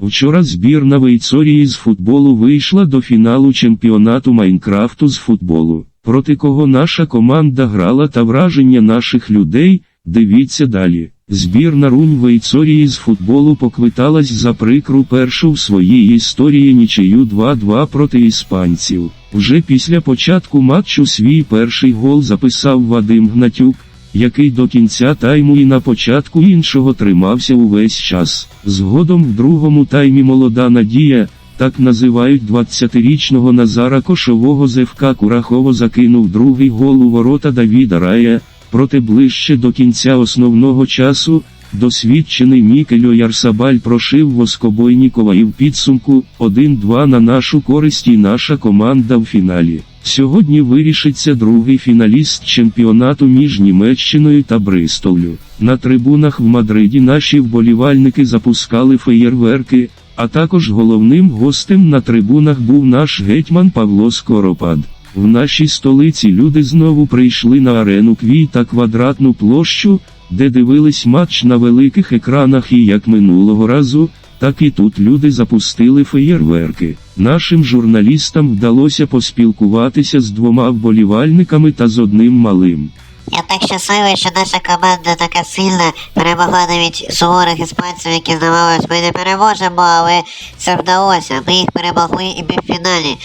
Вчора збірна Вейцорії з футболу вийшла до фіналу чемпіонату Майнкрафту з футболу, проти кого наша команда грала та враження наших людей, дивіться далі. Збірна Рунь Вейцорії з футболу поквиталась за прикру першу в своїй історії нічию 2-2 проти іспанців. Вже після початку матчу свій перший гол записав Вадим Гнатюк, який до кінця тайму і на початку іншого тримався увесь час. Згодом в другому таймі молода надія, так називають 20-річного Назара Кошового з Курахово закинув другий гол у ворота Давіда Рая, проте ближче до кінця основного часу, досвідчений Мікель Ярсабаль прошив Воскобойнікова і в підсумку 1-2 на нашу користь і наша команда в фіналі. Сьогодні вирішиться другий фіналіст чемпіонату між Німеччиною та Бристолю. На трибунах в Мадриді наші вболівальники запускали феєрверки, а також головним гостем на трибунах був наш гетьман Павло Скоропад. В нашій столиці люди знову прийшли на арену Квій та квадратну площу, де дивились матч на великих екранах і як минулого разу, так і тут люди запустили феєрверки. Нашим журналістам вдалося поспілкуватися з двома вболівальниками та з одним малим. Я так щасливий, що наша команда така сильна, перемогла навіть суворих іспанців, які здавалось, ми не переможемо, але це вдалося. Ми їх перемогли і ми в фіналі.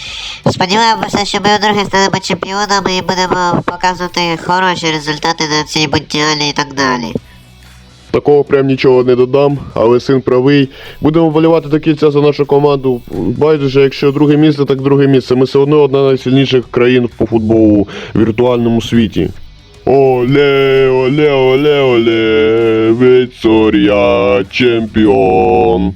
Сподіваємося, що ми вдруге станемо чемпіонами і будемо показувати хороші результати на цій мундіалі і так далі. Такого прям нічого не додам, але син правий. Будемо вболівати до кінця за нашу команду. Байдуже, якщо друге місце, так друге місце. Ми все одно одна з найсильніших країн по футболу в віртуальному світі. Оле, оле, оле, оле, Віцорія, чемпіон.